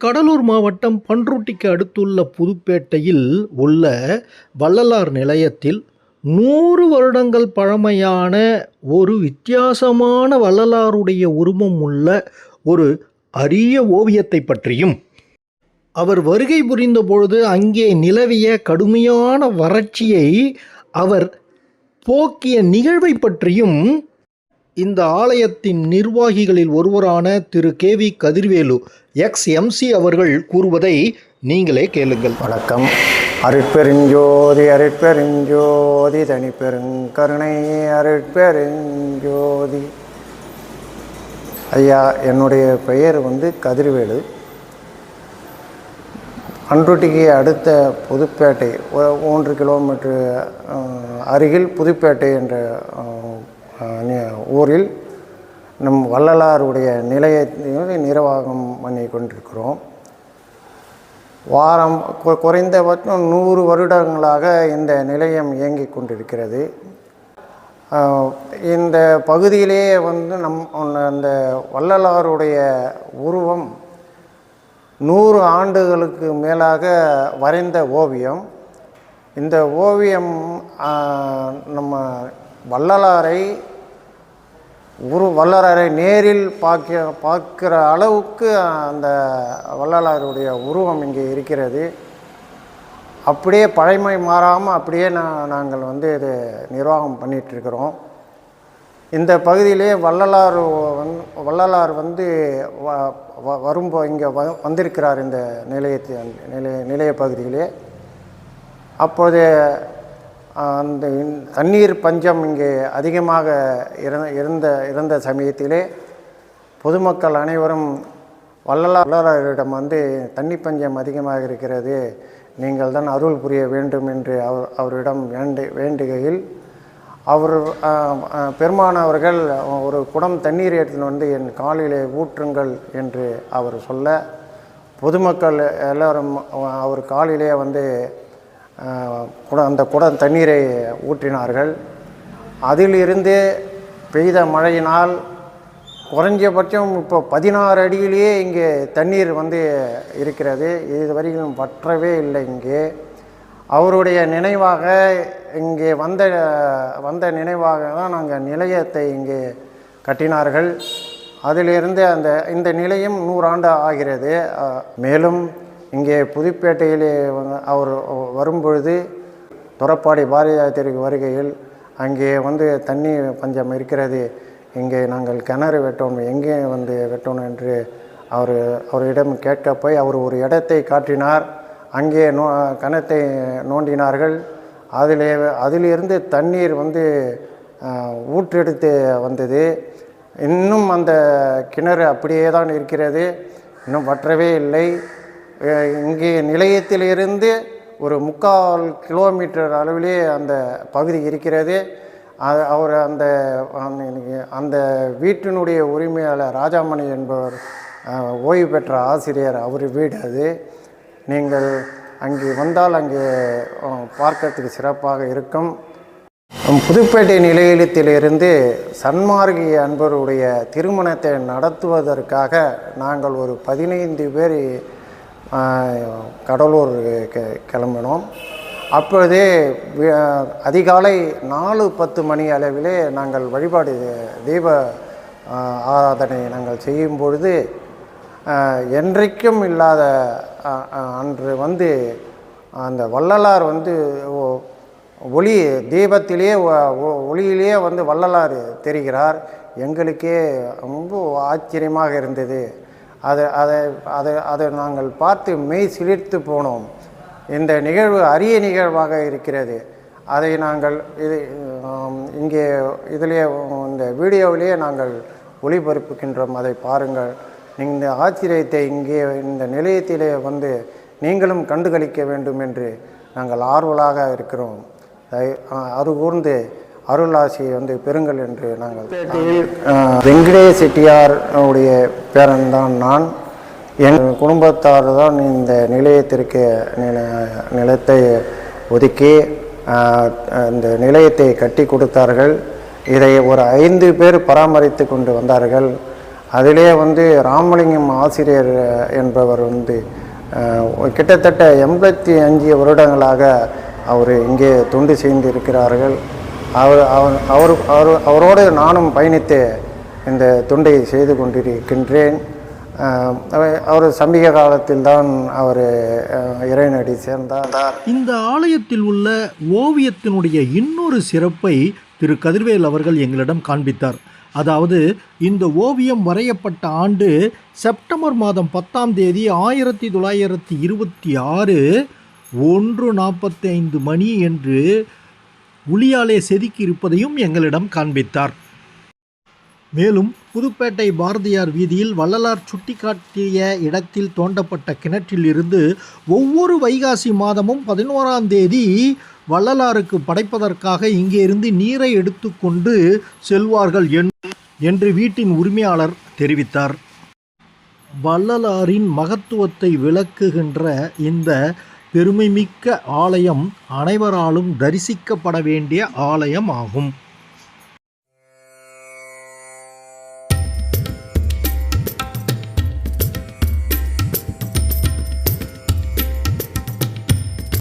கடலூர் மாவட்டம் பன்ருட்டிக்கு அடுத்துள்ள புதுப்பேட்டையில் உள்ள வள்ளலார் நிலையத்தில் நூறு வருடங்கள் பழமையான ஒரு வித்தியாசமான வள்ளலாருடைய உருவம் உள்ள ஒரு அரிய ஓவியத்தை பற்றியும் அவர் வருகை புரிந்த பொழுது அங்கே நிலவிய கடுமையான வறட்சியை அவர் போக்கிய நிகழ்வை பற்றியும் இந்த ஆலயத்தின் நிர்வாகிகளில் ஒருவரான Thiru. K. V. Kathirvelu ex. MC அவர்கள் கூறுவதை நீங்களே கேளுங்கள். வணக்கம். அருட்பெருஞ்சோதி அருட்பெருஞ்சோதி தனிப்பெருங்கருணை அருட்பெருஞ்சோதி ஐயா என்னுடைய பெயர் வந்து கதிர்வேலு. அன்றுட்டிக்கு அடுத்த புதுப்பேட்டை ஒன்று மூன்று கிலோமீட்டர் அருகில் புதுப்பேட்டை என்ற ஊரில் நம் வள்ளலாருடைய நிலையத்தை நிர்வாகம் பண்ணி கொண்டிருக்கிறோம். வாரம் குறைந்தபட்சம் நூறு வருடங்களாக இந்த நிலையம் இயங்கிக் கொண்டிருக்கிறது. இந்த பகுதியிலேயே வந்து நம் அந்த வள்ளலாருடைய உருவம் நூறு ஆண்டுகளுக்கு மேலாக வரைந்த ஓவியம். இந்த ஓவியம் நம்ம வள்ளலாரை உரு வள்ளலாரை நேரில் பார்க்க பார்க்குற அளவுக்கு அந்த வள்ளலாருடைய உருவம் இங்கே இருக்கிறது. அப்படியே பழமை மாறாமல் அப்படியே நான் நாங்கள் வந்து இது நிர்வாகம் பண்ணிகிட்ருக்கிறோம் இந்த பகுதியிலே வள்ளலார் வந் வள்ளலார் வந்து வ- வ- வரும்போ இங்கே வ வந்திருக்கிறார் இந்த நிலையத்தை நிலைய நிலைய பகுதியிலே. அப்போது அந்த தண்ணீர் பஞ்சம் இங்கே அதிகமாக இருந்த இருந்த சமயத்திலே பொதுமக்கள் அனைவரும் வள்ளலார் வள்ளலாரிடம் வந்து தண்ணி பஞ்சம் அதிகமாக இருக்கிறது. நீங்கள் தான் அருள் புரிய வேண்டும் என்று அவர் அவரிடம் வேண்டு வேண்டுகையில் அவர் பெருமானவர்கள் பெருமான் அவர்கள் ஒரு குடம் தண்ணீர் எடுத்துன்னு வந்து என் காலிலே ஊற்றுங்கள் என்று அவர் சொல்ல பொதுமக்கள் எல்லோரும் அவர் காலிலே வந்து குடம் அந்த குடம் தண்ணீரை ஊற்றினார்கள். அதிலிருந்து பெய்த மழையினால் குறைஞ்சபட்சம் இப்போ பதினாறு அடியிலேயே இங்கே தண்ணீர் வந்து இருக்கிறது. இதுவரையிலும் வற்றவே இல்லை இங்கே. அவருடைய நினைவாக இங்கே வந்த வந்த நினைவாக தான் நாங்கள் நிலையத்தை இங்கே கட்டினார்கள். அதிலிருந்து அந்த இந்த நிலையம் நூறாண்டு ஆகிறது. மேலும் இங்கே புதுப்பேட்டையிலே அவர் வரும்பொழுது துறப்பாடி பாரதியாத்திற்கு வருகையில் அங்கே வந்து தண்ணி பஞ்சம் இருக்கிறது. இங்கே நாங்கள் கிணறு வெட்டணும் எங்கே வந்து வெட்டணும் என்று அவர் அவரிடம் கேட்க போய் அவர் ஒரு இடத்தை காட்டினார். அங்கே நோ கிணத்தை நோண்டினார்கள். அதிலே அதிலிருந்து தண்ணீர் வந்து ஊற்றெடுத்து வந்தது. இன்னும் அந்த கிணறு அப்படியே தான் இருக்கிறது. இன்னும் வற்றவே இல்லை. இங்கே நிலையத்திலிருந்து ஒரு முக்கால் கிலோமீட்டர் அளவிலே அந்த பகுதி இருக்கிறது. அது அவர் அந்த அந்த- அந்த வீட்டினுடைய உரிமையாளர் ராஜாமணி என்பவர் ஓய்வு பெற்ற ஆசிரியர் அவர் வீடு அது. நீங்கள் அங்கே வந்தால் அங்கே பார்க்கறதுக்கு சிறப்பாக இருக்கும். புதுப்பேட்டை நிலையத்திலிருந்து சன்மார்கி அன்பருடைய திருமணத்தை நடத்துவதற்காக நாங்கள் ஒரு பதினைந்து பேர் கடலூர் கெ- கிளம்பினோம். அப்பொழுதே அதிகாலை நாலு பத்து மணி அளவிலே நாங்கள் வழிபாடு தீப ஆராதனை நாங்கள் செய்யும் பொழுது என்றைக்கும் இல்லாத அன்று வந்து அந்த வள்ளலார் வந்து ஒளி தீபத்திலே ஒ- வந்து வள்ளலார் தெரிகிறார். எங்களுக்கே ரொம்ப ஆச்சரியமாக இருந்தது. அதை அதை அதை அதை நாங்கள் பார்த்து மெய் சிலிர்த்து போனோம். இந்த நிகழ்வு அரிய நிகழ்வாக இருக்கிறது. அதை நாங்கள் இது இங்கே இதிலே இந்த வீடியோவிலேயே நாங்கள் ஒளிபரப்புகின்றோம். அதை பாருங்கள். இந்த ஆச்சரியத்தை இங்கே இந்த நிலையத்திலே வந்து நீங்களும் கண்டுகளிக்க வேண்டும் என்று நாங்கள் ஆர்வலாக இருக்கிறோம். அது கூர்ந்து அருளாசியை வந்து பெறுங்கள் என்று நாங்கள் வெங்கடேஷ் செட்டியார் உடைய பேரன்தான் நான். என் குடும்பத்தார் தான் இந்த நிலையத்திற்கு நில- நிலத்தை ஒதுக்கி இந்த நிலையத்தை கட்டி கொடுத்தார்கள். இதை ஒரு ஐந்து பேர் பராமரித்து கொண்டு வந்தார்கள். அதிலே வந்து ராமலிங்கம் ஆசிரியர் என்பவர் வந்து கிட்டத்தட்ட எண்பத்தி அஞ்சு வருடங்களாக அவர் இங்கே தொண்டு செய்து இருக்கிறார்கள் அவர் அவர் அவர் அவர் அவரோடு நானும் பயணித்து இந்த தொண்டை செய்து கொண்டிருக்கின்றேன். அவர்- அவர் சமீப காலத்தில் தான் அவர் இறைநடி சேர்ந்தார். இந்த ஆலயத்தில் உள்ள ஓவியத்தினுடைய இன்னொரு சிறப்பை திரு கதிர்வேல் அவர்கள் எங்களிடம் காண்பித்தார். அதாவது இந்த ஓவியம் வரையப்பட்ட ஆண்டு செப்டம்பர் மாதம் பத்தாம் தேதி ஆயிரத்தி தொள்ளாயிரத்தி இருபத்தி ஆறு ஒன்று நாற்பத்தி ஐந்து மணி என்று உளியாலே செதுக்கி இருப்பதையும் எங்களிடம் காண்பித்தார். மேலும் புதுப்பேட்டை பாரதியார் வீதியில் வள்ளலார் சுட்டிக்காட்டிய இடத்தில் தோண்டப்பட்ட கிணற்றில் இருந்து ஒவ்வொரு வைகாசி மாதமும் பதினோராம் தேதி வள்ளலாருக்கு படைப்பதற்காக இங்கே இருந்து நீரை எடுத்துக்கொண்டு செல்வார்கள் என்- என்று வீட்டின் உரிமையாளர் தெரிவித்தார். வள்ளலாரின் மகத்துவத்தை விளக்குகின்ற இந்த பெருமைமிக்க ஆலயம் அனைவராலும் தரிசிக்கப்பட வேண்டிய ஆலயம் ஆகும்